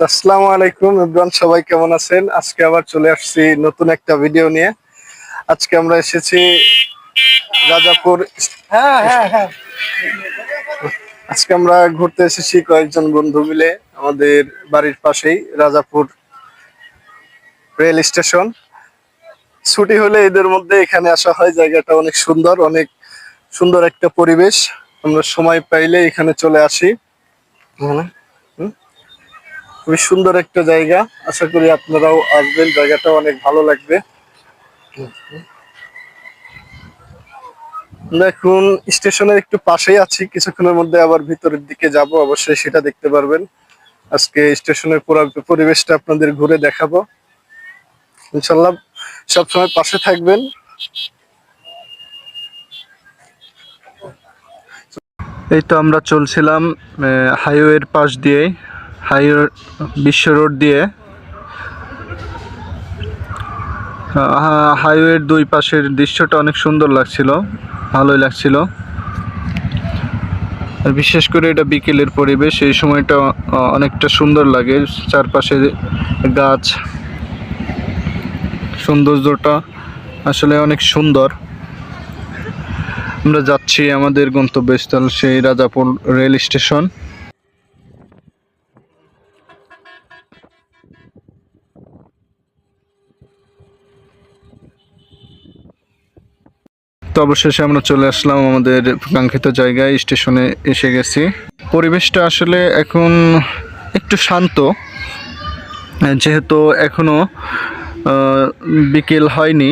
আসসালামু আলাইকুম ইব্রান সবাই কেমন আছেন? আজকে আবার চলে আসছি নতুন একটা ভিডিও নিয়ে। আজকে আমরা এসেছি রাজাপুর হ্যাঁ হ্যাঁ হ্যাঁ। আজকে আমরা ঘুরতে এসেছি কয়েকজন বন্ধু মিলে আমাদের বাড়ির পাশেই রাজাপুর রেল স্টেশন ছুটি হলে এদের মধ্যে এখানে আসা হয় জায়গাটা অনেক সুন্দর অনেক সুন্দর একটা পরিবেশ। আমরা সময় পাইলে এখানে চলে আসি। হুম। খুবই সুন্দর একটা জায়গা। আশা করি আপনারাও আসবেন, জায়গাটা অনেক ভালো লাগবে। দেখুন, স্টেশনের একটু পাশেই আছি, কিছুক্ষণের মধ্যে আবার ভিতরের দিকে যাব, অবশ্যই সেটা দেখতে পারবেন। আজকে স্টেশনের পুরো পরিবেশটা আপনাদের ঘুরে দেখাবো। ইনশাল্লাহ সবসময় পাশে থাকবেন। এই তো আমরা চলছিলাম হাইওয়ের পাশ দিয়ে হাইওয়ে বিশ্ব রোড দিয়ে হাইওয়ের দুই পাশের দৃশ্যটা অনেক সুন্দর লাগছিল, ভালোই লাগছিল। আর বিশেষ করে এটা বিকেলের পরিবেশ, এই সময়টা অনেকটা সুন্দর লাগে, চারপাশে গাছ, সৌন্দর্যটা আসলে অনেক সুন্দর। আমরা যাচ্ছি আমাদের গন্তব্যস্থল, সেই রাজাপুর রেল স্টেশন। তো অবশেষে আমরা চলে আসলাম আমাদের কাঙ্ক্ষিত জায়গায়, স্টেশনে এসে গেছি। পরিবেশটা আসলে এখন একটু শান্ত। যেহেতু এখনও বিকেল হয়নি,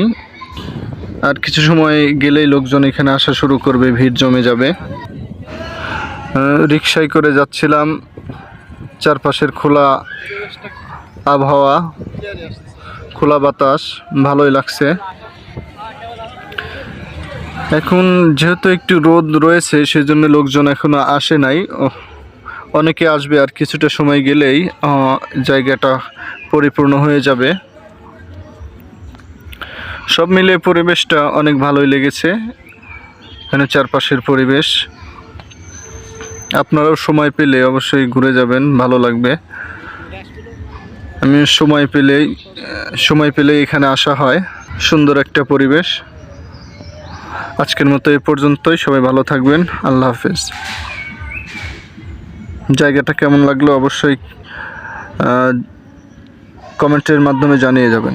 আর কিছু সময় গেলেই লোকজন এখানে আসা শুরু করবে, ভিড় জমে যাবে। রিক্সায় করে যাচ্ছিলাম, চারপাশের খোলা আবহাওয়া, খোলা বাতাস, ভালোই লাগছে। এখন যেহেতু একটু রোদ রয়েছে, সেজন্য লোকজন এখনও আসে নাই। অনেকে আসবে আর কিছুটা সময় গেলেই জায়গাটা পরিপূর্ণ হয়ে যাবে। সব মিলে পরিবেশটা অনেক ভালোই লেগেছে, এখানে চারপাশের পরিবেশ। আপনারাও সময় পেলে অবশ্যই ঘুরে যাবেন, ভালো লাগবে। আমি সময় পেলেই সময় পেলে এখানে আসা হয়, সুন্দর একটা পরিবেশ। আজকের মতো এ পর্যন্তই। সবাই ভালো থাকবেন। আল্লাহ হাফেজ। জায়গাটা কেমন লাগল অবশ্যই কমেন্টের মাধ্যমে জানিয়ে যাবেন।